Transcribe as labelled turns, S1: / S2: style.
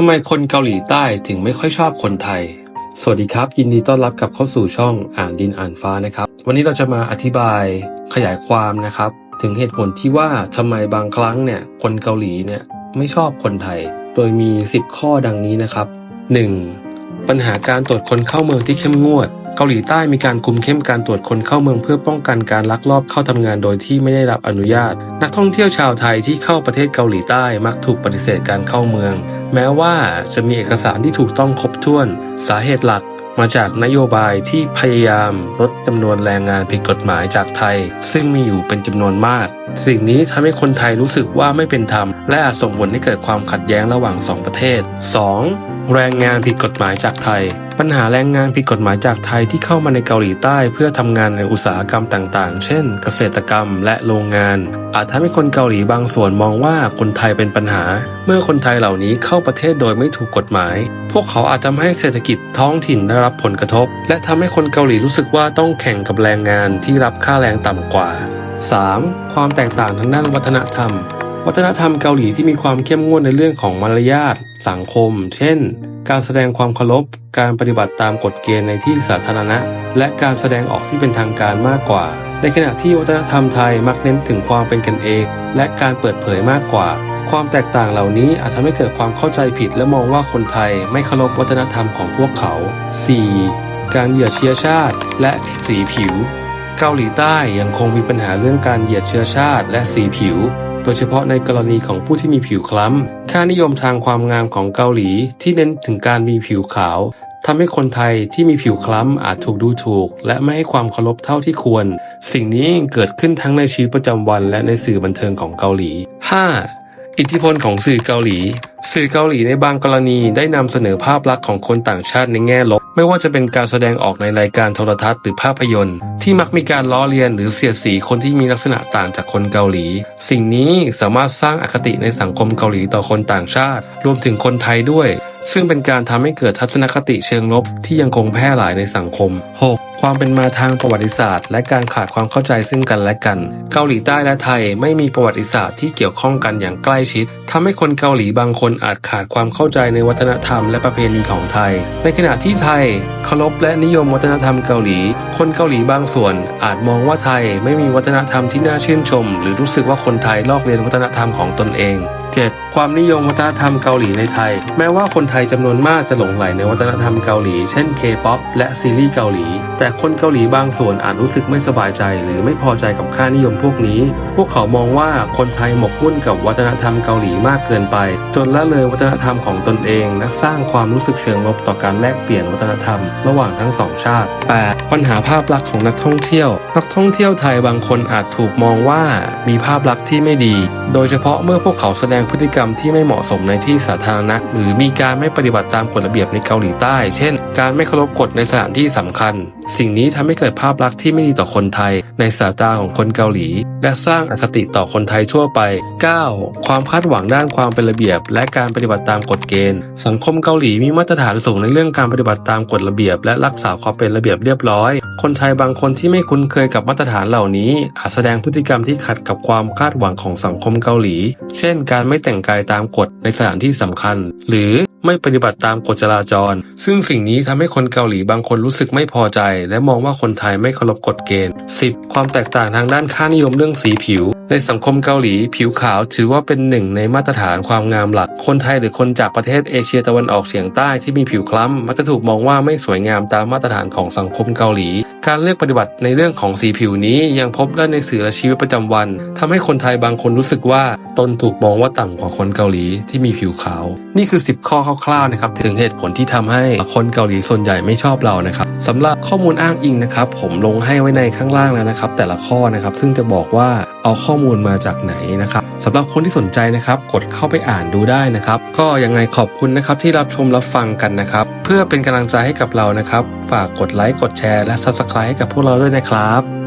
S1: ำไมคนเกาหลีใต้ถึงไม่ค่อยชอบคนไทย สวัสดีครับ ยินดีต้อนรับกลับเข้าสู่ช่องอ่านดินอ่านฟ้านะครับ วันนี้เราจะมาอธิบายขยายความนะครับ ถึงเหตุผลที่ว่าทำไมบางครั้งเนี่ยคนเกาหลีเนี่ยไม่ชอบคนไทย โดยมี 10 ข้อดังนี้นะครับ 1. ปัญหาการตรวจคนเข้าเมืองที่เข้มงวด กาหลีใต้มีการคุมเข้มการตรวจคนเข้าเมืองเพื่อป้องกันการลักลอบเข้าทำงานโดยที่ไม่ได้รับอนุญาต นักท่องเที่ยวชาวไทยที่เข้าประเทศเกาหลีใต้มักถูกปฏิเสธการเข้าเมือง แม้ว่าจะมีเอกสารที่ถูกต้องครบถ้วน สาเหตุหลักมาจากนโยบายที่พยายามลดจำนวนแรงงานผิดกฎหมายจากไทย ซึ่งมีอยู่เป็นจำนวนมาก สิ่งนี้ทำให้คนไทยรู้สึกว่าไม่เป็นธรรม และอาจส่งผลให้เกิดความขัดแย้งระหว่างสองประเทศ 2. แรงงานผิดกฎหมายจากไทย ปัญหาแรงงานผิดกฎหมายจากไทยที่เข้ามาในเกาหลีใต้เพื่อทำงานในอุตสาหกรรมต่างๆ เช่น เกษตรกรรมและโรงงาน อาจทำให้คนเกาหลีบางส่วนมองว่าคนไทยเป็นปัญหา เมื่อคนไทยเหล่านี้เข้าประเทศโดยไม่ถูกกฎหมาย พวกเขาอาจทำให้เศรษฐกิจท้องถิ่นได้รับผลกระทบ และทำให้คนเกาหลีรู้สึกว่าต้องแข่งกับแรงงานที่รับค่าแรงต่ำกว่า 3. ความแตกต่างทางด้านวัฒนธรรม วัฒนธรรมเกาหลีที่มีความเข้มงวดในเรื่องของมารยาทสังคม เช่น การแสดงความเคารพ การปฏิบัติตามกฎเกณฑ์ในที่สาธารณะ และการแสดงออกที่เป็นทางการมากกว่า ในขณะที่วัฒนธรรมไทยมักเน้นถึงความเป็นกันเอง และการเปิดเผยมากกว่า ความแตกต่างเหล่านี้อาจทำให้เกิดความเข้าใจผิด และมองว่าคนไทยไม่เคารพวัฒนธรรมของพวกเขา 4. การเหยียดเชื้อชาติ และสีผิว เกาหลีใต้ยังคงมีปัญหาเรื่องการเหยียดเชื้อชาติและสีผิว โดยเฉพาะในกรณีของผู้ที่มีผิวคล้ำ ค่านิยมทางความงามของเกาหลีที่เน้นถึงการมีผิวขาวทำให้คนไทยที่มีผิวคล้ำอาจถูกดูถูก และไม่ให้ความเคารพเท่าที่ควร สิ่งนี้เกิดขึ้นทั้งในชีวิตประจำวันและในสื่อบันเทิงของเกาหลี 5. อิทธิพลของสื่อเกาหลี สื่อเกาหลีในบางกรณีได้นำเสนอภาพลักษณ์ของคนต่างชาติในแง่ลบ ไม่ว่าจะเป็นการแสดงออกในรายการโทรทัศน์หรือภาพยนตร์ ที่มักมีการล้อเลียนหรือเสียดสีคนที่มีลักษณะต่างจากคนเกาหลี สิ่งนี้สามารถสร้างอคติในสังคมเกาหลีต่อคนต่างชาติ รวมถึงคนไทยด้วย ซึ่งเป็นการทำให้เกิดทัศนคติเชิงลบที่ยังคงแพร่หลายในสังคม 6. ความเป็นมาทางประวัติศาสตร์ และการขาดความเข้าใจซึ่งกันและกัน เกาหลีใต้และไทยไม่มีประวัติศาสตร์ที่เกี่ยวข้องกันอย่างใกล้ชิดทำให้คนเกาหลีบางคนอาจขาดความเข้าใจในวัฒนธรรมและประเพณีของไทย ในขณะที่ไทยเคารพและนิยมวัฒนธรรมเกาหลี คนเกาหลีบางส่วน อาจมองว่าไทยไม่มีวัฒนธรรมที่น่าชื่นชม หรือรู้สึกว่าคนไทยลอกเลียนวัฒนธรรมของตนเอง 7. ความนิยมวัฒนธรรมเกาหลีในไทย แม้ว่าคนไทยจำนวนมากจะหลงใหลในวัฒนธรรมเกาหลี เช่น K-POP และซีรีส์เกาหลี แต่คนเกาหลีบางส่วนอาจรู้สึกไม่สบายใจ หรือไม่พอใจกับค่านิยมพวกนี้ วกเขามองว่าคนไทยหมกมุ่นกับวัฒนธรรมเกาหลีมากเกินไป จนละเลยวัฒนธรรมของตนเอง และสร้างความรู้สึกเชิงลบต่อการแลกเปลี่ยนวัฒนธรรม ระหว่างทั้งสองชาติ 8. ปัญหาภาพลักษณ์ของนักท่องเที่ยว นักท่องเที่ยวไทยบางคนอาจถูกมองว่ามีภาพลักษณ์ที่ไม่ดี โดยเฉพาะเมื่อพวกเขาแสดงพฤติกรรมที่ไม่เหมาะสมในที่สาธารณะหรือมีการไม่ปฏิบัติตามกฎระเบียบในเกาหลีใต้ เช่น การไม่เคารพกฎในสถานที่สำคัญ สิ่งนี้ทำให้เกิดภาพลักษณ์ที่ไม่ดีต่อคนไทย ในสายตาของคนเกาหลี และสร้างอคติต่อคนไทยทั่วไป 9. ความคาดหวังด้านความเป็นระเบียบ และการปฏิบัติตามกฎเกณฑ์ สังคมเกาหลีมีมาตรฐานสูงในเรื่องการปฏิบัติตามกฎระเบียบ และรักษาความเป็นระเบียบเรียบร้อย คนไทยบางคนที่ไม่คุ้นเคยกับมาตรฐานเหล่านี้ อาจแสดงพฤติกรรมที่ขัดกับความคาดหวังของสังคมเกาหลี เช่น การไม่แต่งกายตามกฎในสถานที่สำคัญ หรือ ไม่ปฏิบัติตามกฎจราจร ซึ่งสิ่งนี้ทำให้คนเกาหลีบางคนรู้สึกไม่พอใจ และมองว่าคนไทยไม่เคารพกฎเกณฑ์ 10. ความแตกต่างทางด้านค่านิยมเรื่องสีผิว ในสังคมเกาหลี ผิวขาวถือว่าเป็นหนึ่งในมาตรฐานความงามหลัก คนไทยหรือคนจากประเทศเอเชียตะวันออกเฉียงใต้ที่มีผิวคล้ำมักจะถูกมองว่าไม่สวยงามตามมาตรฐานของสังคมเกาหลี การเลือกปฏิบัติในเรื่องของสีผิวนี้ยังพบได้ในสื่อและชีวิตประจำวันทำให้คนไทยบางคนรู้สึกว่า ตนถูกมองว่าต่ำกว่าคนเกาหลีที่มีผิวขาว นี่คือ 10 ข้อคร่าวๆนะครับถึงเหตุผลที่ทำให้คนเกาหลีส่วนใหญ่ไม่ชอบเรานะครับสำหรับข้อมูลอ้างอิงนะครับ ผมลงให้ไว้ในข้างล่างแล้วนะครับ แต่ละข้อนะครับซึ่งจะบอกว่าเอาข้อมูลมาจากไหนนะครับสำหรับคนที่สนใจนะครับ กดเข้าไปอ่านดูได้นะครับ ก็ยังไงขอบคุณนะครับที่รับชมรับฟังกันนะครับ เพื่อเป็นกำลังใจให้กับเรานะครับ ฝากกดไลค์กดแชร์และ Subscribe ให้กับพวกเราด้วยนะครับ